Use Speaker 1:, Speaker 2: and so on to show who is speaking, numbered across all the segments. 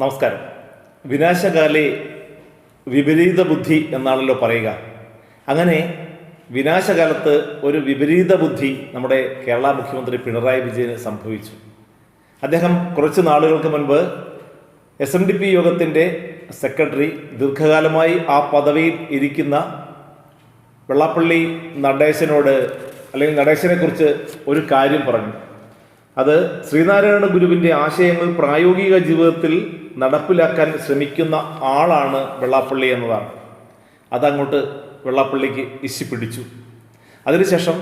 Speaker 1: നമസ്കാരം. വിനാശകാലെ വിപരീത ബുദ്ധി എന്നാണല്ലോ പറയുക. അങ്ങനെ വിനാശകാലത്ത് ഒരു വിപരീത ബുദ്ധി നമ്മുടെ കേരള മുഖ്യമന്ത്രി പിണറായി വിജയന് സംഭവിച്ചു. അദ്ദേഹം കുറച്ച് നാളുകൾക്ക് മുൻപ് എസ് എൻ ഡി പി യോഗത്തിന്റെ സെക്രട്ടറി ദീർഘകാലമായി ആ പദവിയിൽ ഇരിക്കുന്ന വെള്ളാപ്പള്ളി നടേശനോട് അല്ലെങ്കിൽ നടേശനെക്കുറിച്ച് ഒരു കാര്യം പറഞ്ഞു. അത് ശ്രീനാരായണ ഗുരുവിന്റെ ആശയങ്ങൾ പ്രായോഗിക ജീവിതത്തിൽ നടപ്പിലാക്കാൻ ശ്രമിക്കുന്ന ആളാണ് വെള്ളാപ്പള്ളി എന്നതാണ്. അതങ്ങോട്ട് വെള്ളാപ്പള്ളിക്ക് ഇശിപ്പിടിച്ചു അതിനുശേഷം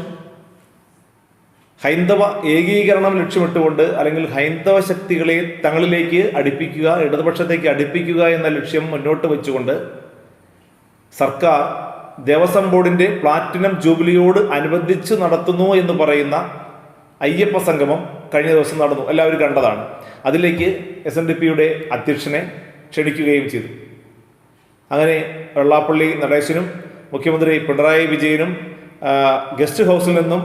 Speaker 1: ഹൈന്ദവ ഏകീകരണം ലക്ഷ്യമിട്ടുകൊണ്ട് അല്ലെങ്കിൽ ഹൈന്ദവ ശക്തികളെ തങ്ങളിലേക്ക് അടുപ്പിക്കുക ഇടതുപക്ഷത്തേക്ക് അടുപ്പിക്കുക എന്ന ലക്ഷ്യം മുന്നോട്ട് വെച്ചുകൊണ്ട് സർക്കാർ ദേവസ്വം ബോർഡിന്റെ പ്ലാറ്റിനം ജൂബിലിയോട് അനുബന്ധിച്ച് നടത്തുന്നു എന്ന് പറയുന്ന അയ്യപ്പ സംഗമം കഴിഞ്ഞ ദിവസം നടന്നു. എല്ലാവരും കണ്ടതാണ്. അതിലേക്ക് എസ് എൻ ഡി പിയുടെ അധ്യക്ഷനെ ക്ഷണിക്കുകയും ചെയ്തു. അങ്ങനെ വെള്ളാപ്പള്ളി നടേശനും മുഖ്യമന്ത്രി പിണറായി വിജയനും ഗസ്റ്റ് ഹൗസിൽ നിന്നും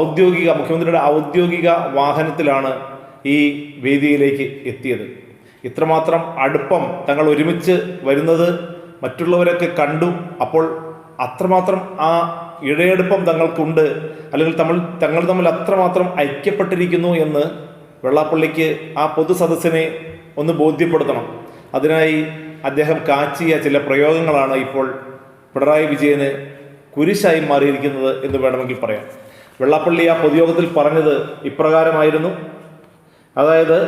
Speaker 1: ഔദ്യോഗിക മുഖ്യമന്ത്രിയുടെ ഔദ്യോഗിക വാഹനത്തിലാണ് ഈ വേദിയിലേക്ക് എത്തിയത്. ഇത്രമാത്രം അടുപ്പം തങ്ങൾ ഒരുമിച്ച് വരുന്നത് മറ്റുള്ളവരൊക്കെ കണ്ടു. അപ്പോൾ അത്രമാത്രം ആ ഇഴയെടുപ്പം തങ്ങൾക്കുണ്ട്. അല്ലെങ്കിൽ തമ്മിൽ തങ്ങൾ തമ്മിൽ അത്രമാത്രം ഐക്യപ്പെട്ടിരിക്കുന്നു എന്ന് വെള്ളാപ്പള്ളിക്ക് ആ പൊതുസദസ്സിനെ ഒന്ന് ബോധ്യപ്പെടുത്തണം. അതിനായി അദ്ദേഹം കാച്ചിയ ചില പ്രയോഗങ്ങളാണ് ഇപ്പോൾ പിണറായി വിജയന് കുരിശായി മാറിയിരിക്കുന്നത് എന്ന് വേണമെങ്കിൽ പറയാം. വെള്ളാപ്പള്ളി ആ പൊതുയോഗത്തിൽ പറഞ്ഞത് ഇപ്രകാരമായിരുന്നു. അതായത്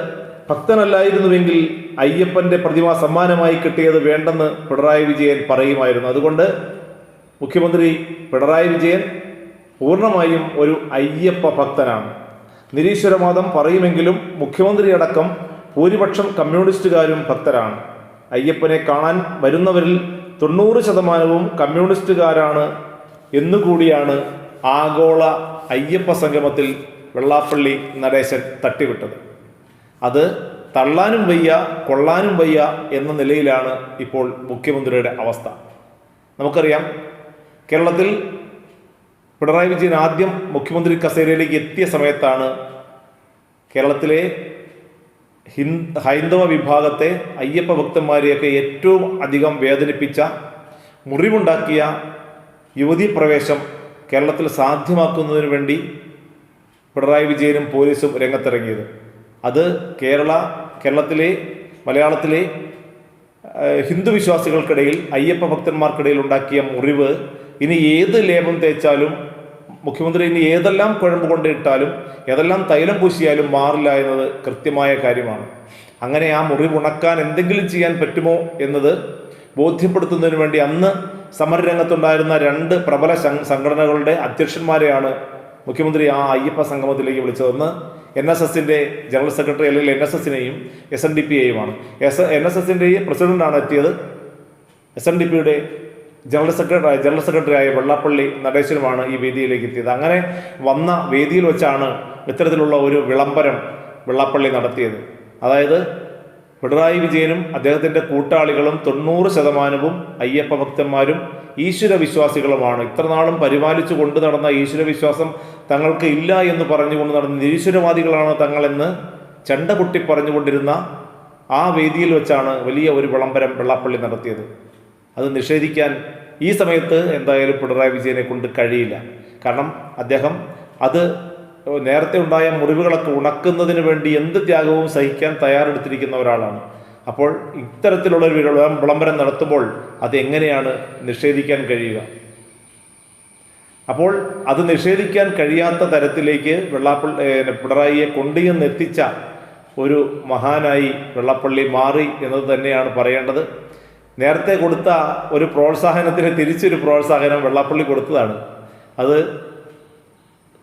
Speaker 1: ഭക്തനല്ലായിരുന്നുവെങ്കിൽ അയ്യപ്പന്റെ പ്രതിമ സമ്മാനമായി കിട്ടിയത് വേണ്ടെന്ന് പിണറായി വിജയൻ പറയുമായിരുന്നു. അതുകൊണ്ട് മുഖ്യമന്ത്രി പിണറായി വിജയൻ പൂർണമായും ഒരു അയ്യപ്പ ഭക്തനാണ്. നിരീശ്വരവാദം പറയുമെങ്കിലും മുഖ്യമന്ത്രിയടക്കം ഭൂരിപക്ഷം കമ്മ്യൂണിസ്റ്റുകാരും ഭക്തരാണ്. അയ്യപ്പനെ കാണാൻ വരുന്നവരിൽ തൊണ്ണൂറ് ശതമാനവും കമ്മ്യൂണിസ്റ്റുകാരാണ് എന്നുകൂടിയാണ് ആഗോള അയ്യപ്പ സംഗമത്തിൽ വെള്ളാപ്പള്ളി നടേശൻ തട്ടിവിട്ടത്. അത് തള്ളാനും വയ്യ കൊള്ളാനും വയ്യ എന്ന നിലയിലാണ് ഇപ്പോൾ മുഖ്യമന്ത്രിയുടെ അവസ്ഥ. നമുക്കറിയാം കേരളത്തിൽ പിണറായി വിജയൻ ആദ്യം മുഖ്യമന്ത്രി കസേരയിലേക്ക് എത്തിയ സമയത്താണ് കേരളത്തിലെ ഹൈന്ദവ വിഭാഗത്തെ അയ്യപ്പ ഭക്തന്മാരെയൊക്കെ ഏറ്റവും അധികം വേദനിപ്പിച്ച മുറിവുണ്ടാക്കിയ യുവതി പ്രവേശം കേരളത്തിൽ സാധ്യമാക്കുന്നതിന് വേണ്ടി പിണറായി വിജയനും പോലീസും രംഗത്തിറങ്ങിയത്. അത് കേരള കേരളത്തിലെ മലയാളത്തിലെ ഹിന്ദു വിശ്വാസികൾക്കിടയിൽ അയ്യപ്പ ഭക്തന്മാർക്കിടയിൽ ഉണ്ടാക്കിയ മുറിവ് ഇനി ഏത് ലേപം തേച്ചാലും മുഖ്യമന്ത്രി ഇനി ഏതെല്ലാം കുഴമ്പ് കൊണ്ടിട്ടാലും ഏതെല്ലാം തൈലം പൂശിയാലും മാറില്ല എന്നത് കൃത്യമായ കാര്യമാണ്. അങ്ങനെ ആ മുറിവ് ഉണക്കാൻ എന്തെങ്കിലും ചെയ്യാൻ പറ്റുമോ എന്നത് ബോധ്യപ്പെടുത്തുന്നതിന് വേണ്ടി അന്ന് സമരരംഗത്തുണ്ടായിരുന്ന രണ്ട് പ്രബല സംഘടനകളുടെ അധ്യക്ഷന്മാരെയാണ് മുഖ്യമന്ത്രി ആ അയ്യപ്പ സംഗമത്തിലേക്ക് വിളിച്ചതെന്ന് എൻ എസ് എസിന്റെ ജനറൽ സെക്രട്ടറി അല്ലെങ്കിൽ എൻ എസ് എസിനെയും എസ് എൻ ഡി പി എയുമാണ്. എസ് എൻ എസ് എസിന്റെ പ്രസിഡന്റാണ് എത്തിയത്. എസ് എൻ ഡി പിയുടെ ജനറൽ സെക്രട്ടറി ജനറൽ സെക്രട്ടറിയായ വെള്ളാപ്പള്ളി നടേശനുമാണ് ഈ വേദിയിലേക്ക് എത്തിയത്. അങ്ങനെ വന്ന വേദിയിൽ വെച്ചാണ് ഇത്തരത്തിലുള്ള ഒരു വിളംബരം വെള്ളാപ്പള്ളി നടത്തിയത്. അതായത് പിണറായി വിജയനും അദ്ദേഹത്തിന്റെ കൂട്ടാളികളും തൊണ്ണൂറ് ശതമാനവും അയ്യപ്പ ഭക്തന്മാരും ഈശ്വര വിശ്വാസികളുമാണ്. ഇത്രനാളും പരിപാലിച്ചു കൊണ്ടു നടന്ന ഈശ്വര വിശ്വാസം തങ്ങൾക്ക് ഇല്ല എന്ന് പറഞ്ഞുകൊണ്ട് നടന്ന നിരീശ്വരവാദികളാണ് തങ്ങളെന്ന് ചണ്ട പൊട്ടി പറഞ്ഞുകൊണ്ടിരുന്ന ആ വേദിയിൽ വെച്ചാണ് വലിയ ഒരു വിളംബരം വെള്ളാപ്പള്ളി നടത്തിയത്. അത് നിഷേധിക്കാൻ ഈ സമയത്ത് എന്തായാലും പിണറായി വിജയനെ കൊണ്ട് കഴിയില്ല. കാരണം അദ്ദേഹം അത് നേരത്തെ ഉണ്ടായ മുറിവുകളൊക്കെ ഉണക്കുന്നതിന് വേണ്ടി എന്ത് ത്യാഗവും സഹിക്കാൻ തയ്യാറെടുത്തിരിക്കുന്ന ഒരാളാണ്. അപ്പോൾ ഇത്തരത്തിലുള്ള ഒരു വിളം- വിളംബരം നടത്തുമ്പോൾ അത് എങ്ങനെയാണ് നിഷേധിക്കാൻ കഴിയുക? അപ്പോൾ അത് നിഷേധിക്കാൻ കഴിയാത്ത തരത്തിലേക്ക് വെള്ളാപ്പള്ളി പിണറായിയെ കൊണ്ടുചെന്ന് എത്തിച്ച ഒരു മഹാനായി വെള്ളാപ്പള്ളി മാറി എന്നത് തന്നെയാണ് പറയേണ്ടത്. നേരത്തെ കൊടുത്ത ഒരു പ്രോത്സാഹനത്തിന് തിരിച്ചൊരു പ്രോത്സാഹനം വെള്ളാപ്പള്ളി കൊടുത്തതാണ്. അത്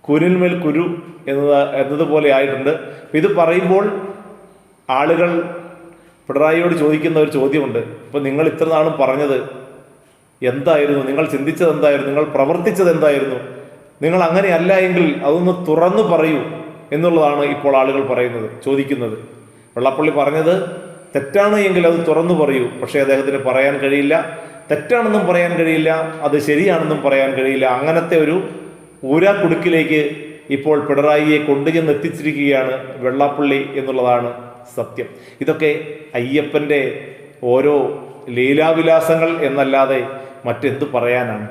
Speaker 1: കുരിന്മേൽ കുരു എന്നത് എന്നതുപോലെ ആയിട്ടുണ്ട്. ഇത് പറയുമ്പോൾ ആളുകൾ പിണറായിയോട് ചോദിക്കുന്ന ഒരു ചോദ്യമുണ്ട്. ഇപ്പം നിങ്ങൾ ഇത്ര നാളും പറഞ്ഞത് എന്തായിരുന്നു? നിങ്ങൾ ചിന്തിച്ചത് എന്തായിരുന്നു? നിങ്ങൾ പ്രവർത്തിച്ചത് എന്തായിരുന്നു? നിങ്ങൾ അങ്ങനെയല്ല എങ്കിൽ അതൊന്ന് തുറന്നു പറയൂ എന്നുള്ളതാണ് ഇപ്പോൾ ആളുകൾ പറയുന്നത് ചോദിക്കുന്നത്. വെള്ളപ്പള്ളി പറഞ്ഞത് തെറ്റാണ് എങ്കിൽ അത് തുറന്നു പറയൂ. പക്ഷേ അദ്ദേഹത്തിന് പറയാൻ കഴിയില്ല. തെറ്റാണെന്നും പറയാൻ കഴിയില്ല. അത് ശരിയാണെന്നും പറയാൻ കഴിയില്ല. അങ്ങനത്തെ ഒരു ഊരാക്കുടുക്കിലേക്ക് ഇപ്പോൾ പിണറായിയെ കൊണ്ടുചെന്ന് എത്തിച്ചിരിക്കുകയാണ് വെള്ളാപ്പള്ളി എന്നുള്ളതാണ് സത്യം. ഇതൊക്കെ അയ്യപ്പന്റെ ഓരോ ലീലാവിലാസങ്ങൾ എന്നല്ലാതെ മറ്റെന്ത് പറയാനാണ്?